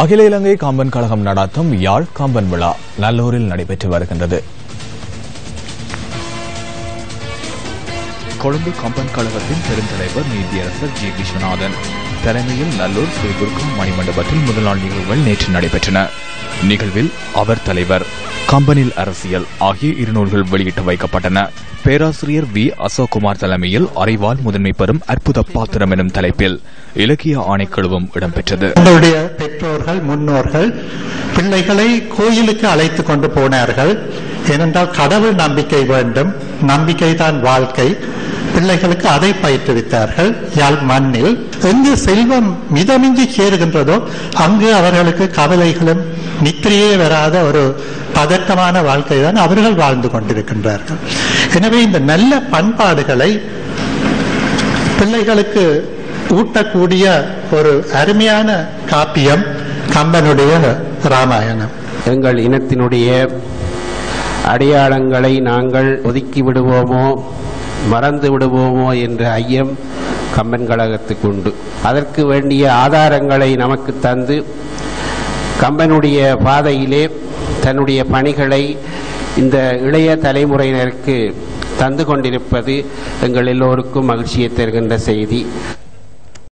அகில இலங்கை காம்பன் கழகம் நடாத்தும் யாழ் காம்பன் விழா நல்லூரில் நடைபெற்று வருகின்றது. கொழும்பு காம்பன் கழகத்தின் பெருந்தலைவர் நீதியரசர் ஜி. விஸ்வநாதன். தலைமையில் நல்லூர் ஸ்ரீதுர்கம் மணிமண்டபத்தில் முதல் நாள் நிகழ்வுகள் நேற்று நடைபெற்றன. நிகழ்வில் அவர் தலைவர் கம்பனில் அரசியல் ஆகிய இரு நூல்கள் வெளியிட்டு வைக்கப்பட்டன. பேராசிரியர் வி. அசோக்குமார் தலைமையில் அறிவால் முதன்மை பெறும் அற்புத பாத்திரம் எனும் தலைப்பில் இலக்கிய ஆணைக்குழுவும் இடம்பெற்றது. உங்களுடைய பெற்றோர்கள் முன்னோர்கள் பிள்ளைகளை கோயிலுக்கு அழைத்து கொண்டு போனார்கள். ஏனென்றால் கடவுள் நம்பிக்கை வேண்டும். நம்பிக்கை தான் வாழ்க்கை. பிள்ளைகளுக்கு அதை பயிற்றுவித்தார்கள். யாழ் மண்ணில் எங்கு செல்வம் மிதமின்றி சேருகின்றதோ அங்கு அவர்களுக்கு கவலைகளும் நித்திரையே வராத ஒரு பதட்டமான வாழ்க்கை தான் அவர்கள் வாழ்ந்து கொண்டிருக்கின்றார்கள். எனவே இந்த நல்ல பண்பாடுகளை பிள்ளைகளுக்கு ஊட்டக்கூடிய ஒரு அருமையான காப்பியம் கம்பனுடைய ராமாயணம். எங்கள் இனத்தினுடைய அடையாளங்களை நாங்கள் ஒதுக்கி விடுவோமோ? மறந்து விடுவோமோ என்ற ஐயம் கம்பன் கழகத்துக்கு உண்டு. அதற்கு வேண்டிய ஆதாரங்களை நமக்கு தந்து கம்பனுடைய பாதையிலே தன்னுடைய பணிகளை இந்த இளைய தலைமுறையினருக்கு தந்து கொண்டிருப்பது எங்கள் எல்லோருக்கும் மகிழ்ச்சியை தருகின்ற செய்தி.